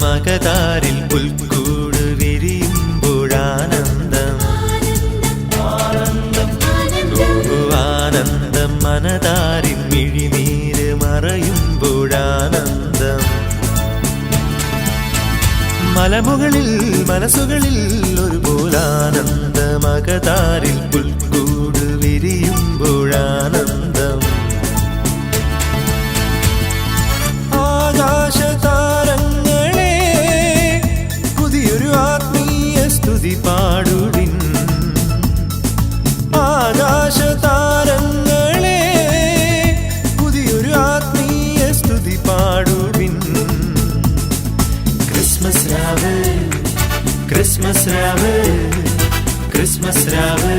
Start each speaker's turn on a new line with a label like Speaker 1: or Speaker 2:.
Speaker 1: ആനന്ദമകതാരിൽ പുൽക്കൂട് വിരിയുമ്പോഴാനന്ദം. ആനന്ദം മനതാരിൽ മിഴിനീര് മറയുമ്പോഴാനന്ദം. മലമുകളിൽ മനസ്സുകളിൽ ഒരു പോലാനന്ദ മകതാരിൽ വിരിയുമ്പോഴാനന്ദം സ്തുതി പാടുവിൻ. ആകാശതാരങ്ങളെ പുതിയൊരു ആത്മീയ സ്തുതി പാടുവിൻ. ക്രിസ്മസ് രാവ് ക്രിസ്മസ് രാവ് ക്രിസ്മസ് രാവ്.